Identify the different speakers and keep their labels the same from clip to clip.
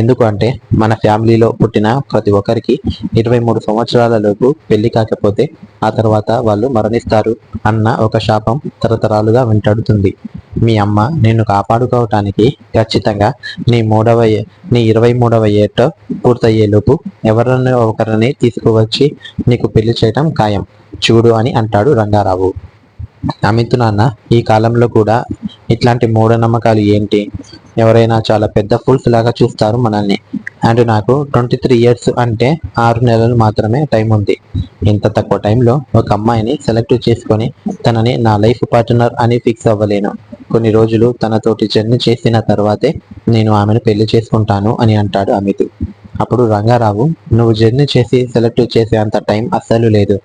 Speaker 1: ఎందుకు అంటే మన ఫ్యామిలీలో పుట్టిన ప్రతి ఒక్కరికి ఇరవై మూడు సంవత్సరాలలోపు పెళ్ళి కాకపోతే ఆ తర్వాత వాళ్ళు మరణిస్తారు అన్న ఒక శాపం తరతరాలుగా వెంటాడుతుంది. మీ అమ్మ నిన్ను కాపాడుకోవటానికి ఖచ్చితంగా నీ మూడవ నీ ఇరవై మూడవ ఏట పూర్తయ్యేలోపు ఎవరిని ఒకరిని తీసుకువచ్చి నీకు పెళ్ళి చేయటం ఖాయం. చూడు అని అంటాడు రంగారావు. అమిత్ నాన్న ఈ కాలంలో కూడా ఇట్లాంటి మూఢనమ్మకాలు ఏంటి? ఎవరైనా చాలా పెద్ద ఫుల్స్ లాగా చూస్తారు మనల్ని. అండ్ నాకు ట్వంటీ త్రీ ఇయర్స్ అంటే ఆరు నెలలు మాత్రమే టైం ఉంది. ఇంత తక్కువ టైంలో ఒక అమ్మాయిని సెలెక్ట్ చేసుకొని తనని నా లైఫ్ పార్ట్నర్ అని ఫిక్స్ అవ్వలేను. కొన్ని రోజులు తనతోటి జర్నీ చేసిన తర్వాతే నేను ఆమెను పెళ్ళి చేసుకుంటాను అని అంటాడు అమిత్. అప్పుడు రంగారావు నువ్వు జర్నీ చేసి సెలెక్ట్ చేసే అంత టైం అస్సలు లేదు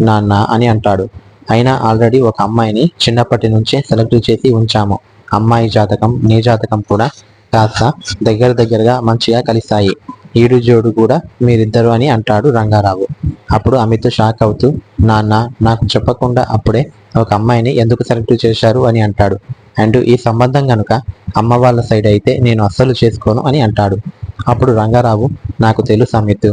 Speaker 1: నాన్న అని అంటాడు. అయినా ఆల్రెడీ ఒక అమ్మాయిని చిన్నప్పటి నుంచే సెలెక్ట్ చేసి ఉంచాము. అమ్మాయి జాతకం నీ జాతకం కూడా కాస్త దగ్గర దగ్గరగా మంచిగా కలిశాయి ఈడు జోడు కూడా మీరిద్దరు అని అంటాడు రంగారావు. అప్పుడు అమిత్ షాక్ అవుతూ నాన్న నాకు చెప్పకుండా అప్పుడే ఒక అమ్మాయిని ఎందుకు సెలెక్ట్ చేశారు? అని అంటాడు. అండ్ ఈ సంబంధం కనుక అమ్మ వాళ్ళ సైడ్ అయితే నేను అస్సలు చేసుకోను అని అంటాడు. అప్పుడు రంగారావు నాకు తెలుసు అమిత్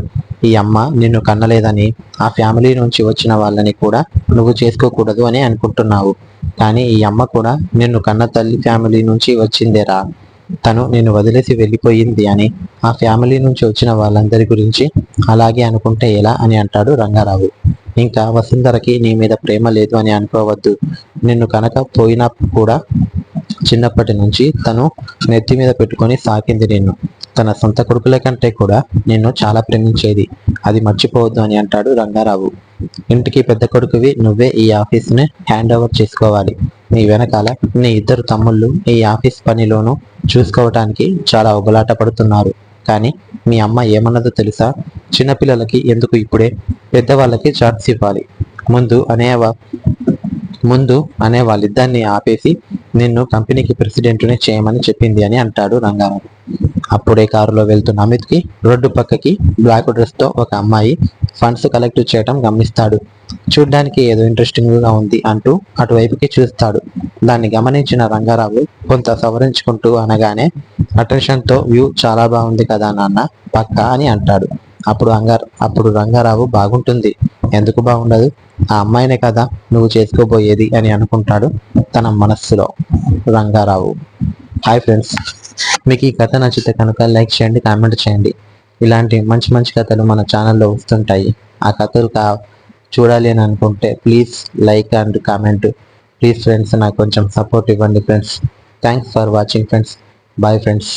Speaker 1: ఈ అమ్మ నిన్ను కన్నలేదని ఆ ఫ్యామిలీ నుంచి వచ్చిన వాళ్ళని కూడా నువ్వు చేసుకోకూడదు అని అనుకుంటున్నావు. కానీ ఈ అమ్మ కూడా నిన్ను కన్న తల్లి ఫ్యామిలీ నుంచి వచ్చిందేరా తను నిన్ను వదిలేసి వెళ్ళిపోయింది అని ఆ ఫ్యామిలీ నుంచి వచ్చిన వాళ్ళందరి గురించి అలాగే అనుకుంటే ఎలా అని అంటాడు రంగారావు. ఇంకా వసుంధరకి నీ మీద ప్రేమ లేదు అని అనుకోవద్దు. నిన్ను కనుక పోయినా కూడా చిన్నప్పటి నుంచి తను నెత్తి మీద పెట్టుకొని సాకింది నిన్ను. తన సొంత కొడుకుల కంటే కూడా నిన్ను చాలా ప్రేమించేది. అది మర్చిపోవద్దు అని అంటాడు రంగారావు. ఇంటికి పెద్ద కొడుకువి నువ్వే ఈ ఆఫీస్ని హ్యాండ్ ఓవర్ చేసుకోవాలి. నీ వెనకాల నీ ఇద్దరు తమ్ముళ్ళు ఈ ఆఫీస్ పనిలోనూ చూసుకోవటానికి చాలా ఉబలాట పడుతున్నారు కానీ మీ అమ్మ ఏమన్నదో తెలుసా? చిన్నపిల్లలకి ఎందుకు ఇప్పుడే? పెద్దవాళ్ళకి ఛాన్స్ ఇవ్వాలి. ముందు అనేవా ముందు అనే వాళ్ళిద్దరిని ఆపేసి నిన్ను కంపెనీకి ప్రెసిడెంట్ని చేయమని చెప్పింది అని అంటాడు రంగారావు. అప్పుడే కారులో వెళ్తున్న అమిత్కి రోడ్డు పక్కకి బ్లాక్ డ్రెస్తో ఒక అమ్మాయి ఫండ్స్ కలెక్ట్ చేయడం గమనిస్తాడు. చూడ్డానికి ఏదో ఇంట్రెస్టింగ్గా ఉంది అంటూ అటువైపుకి చూస్తాడు. దాన్ని గమనించిన రంగారావు కొంత సవరించుకుంటూ అనగానే అటెన్షన్తో వ్యూ చాలా బాగుంది కదా నాన్న పక్క అని అంటాడు. అప్పుడు అంగారు అప్పుడు రంగారావు బాగుంటుంది. ఎందుకు బాగుండదు? ఆ అమ్మాయినే కదా నువ్వు చేసుకోబోయేది అని అనుకుంటాడు తన మనస్సులో రంగారావు. హాయ్ ఫ్రెండ్స్ మీకు ఈ కథ నచ్చితే కనుక లైక్ చేయండి కామెంట్ చేయండి. ఇలాంటి మంచి మంచి కథలు మన ఛానల్లో వస్తుంటాయి. ఆ కథలు కా చూడాలి అని అనుకుంటే please like and comment. Please friends నాకు కొంచెం సపోర్ట్ ఇవ్వండి friends. Thanks for watching friends. Bye friends.